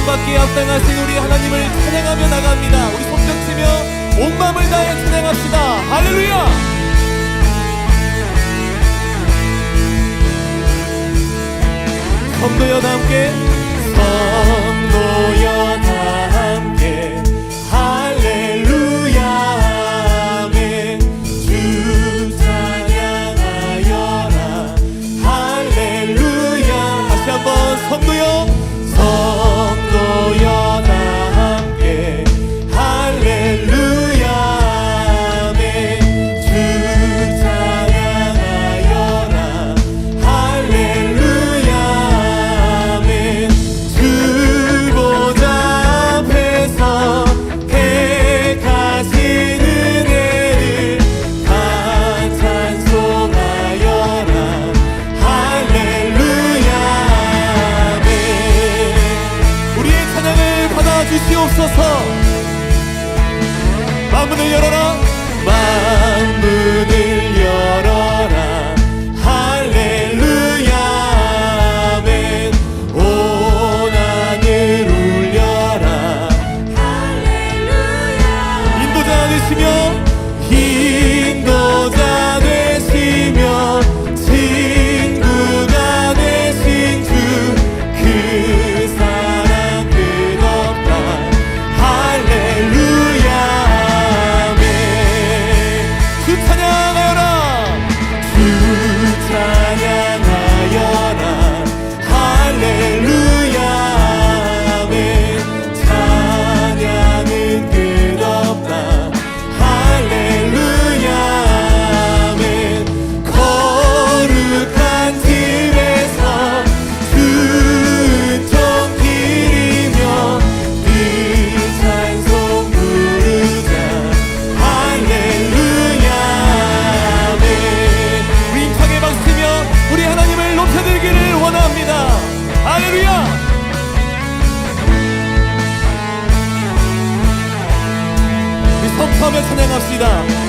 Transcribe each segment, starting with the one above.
찬양밖에 합당하신 우리 하나님을 찬양하며 나갑니다. 우리 손뼉치며 온 마음을 다해 찬양합시다. 할렐루야! 성도여 함께 주님을 찬양합시다.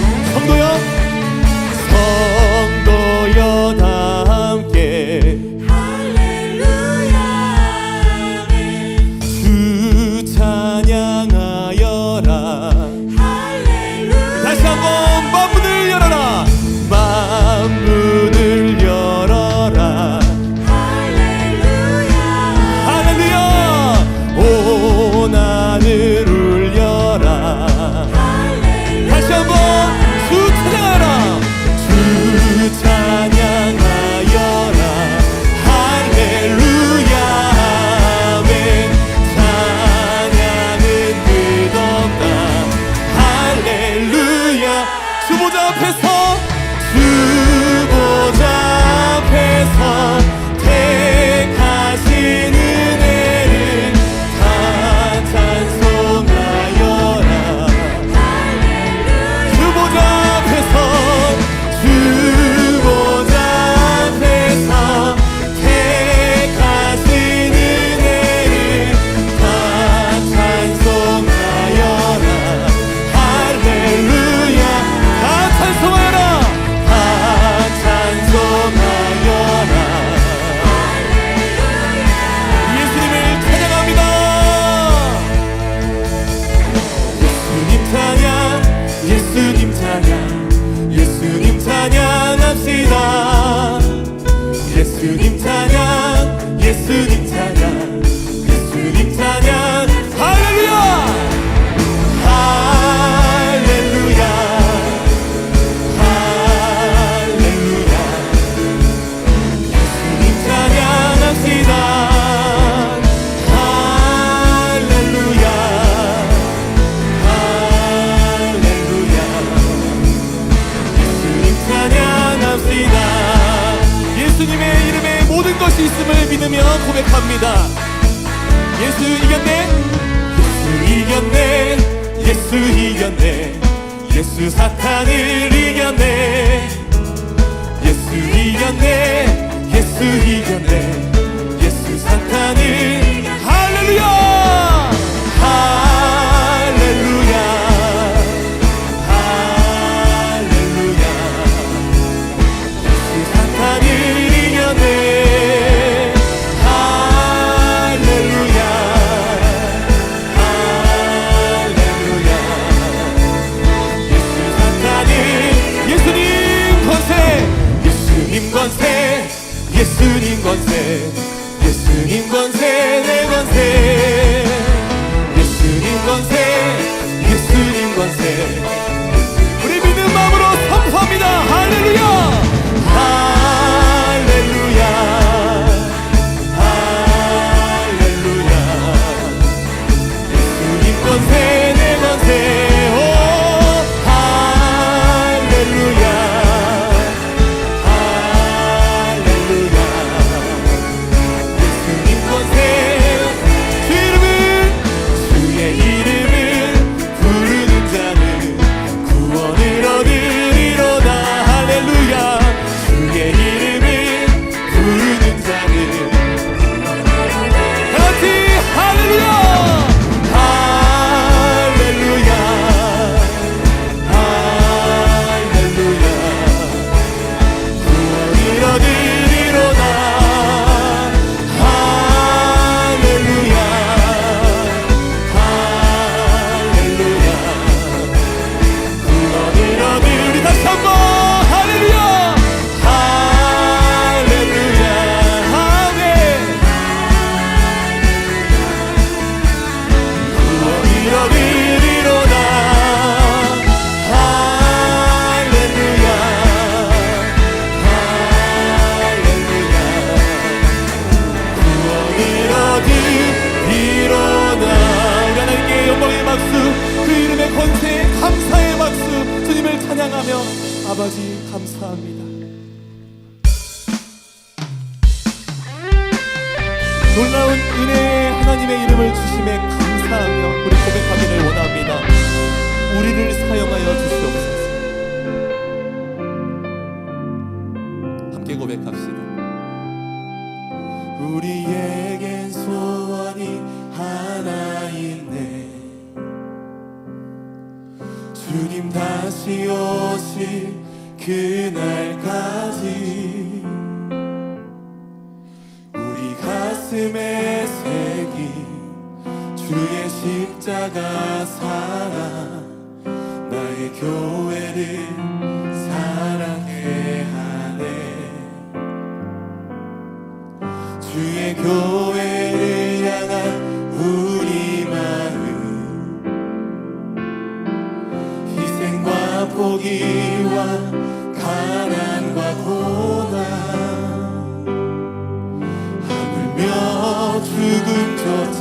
예수 이겼네. 예수 사탄을 이겼네. 하나님의 이름을 주심에 감사하며 우리 고백하기를 원합니다. 우리를 사용하여 주시옵소서. 함께 고백합시다. 우리에겐 소원이 하나 있네. 주님 다시 오실 그날까지 우리 가슴에 십자가 살아 나의 교회를 사랑해 하네. 주의 교회를 향한 우리 마음 희생과 포기와 가난과 고난 하물며 죽음조차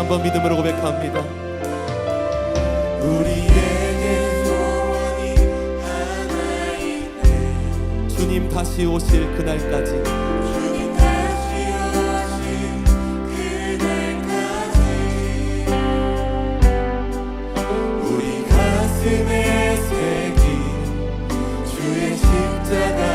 한번 믿음으로 고백합니다. 우리에게 원이 하나 있네. 주님 다시 오실 그날까지. 주의 십자가.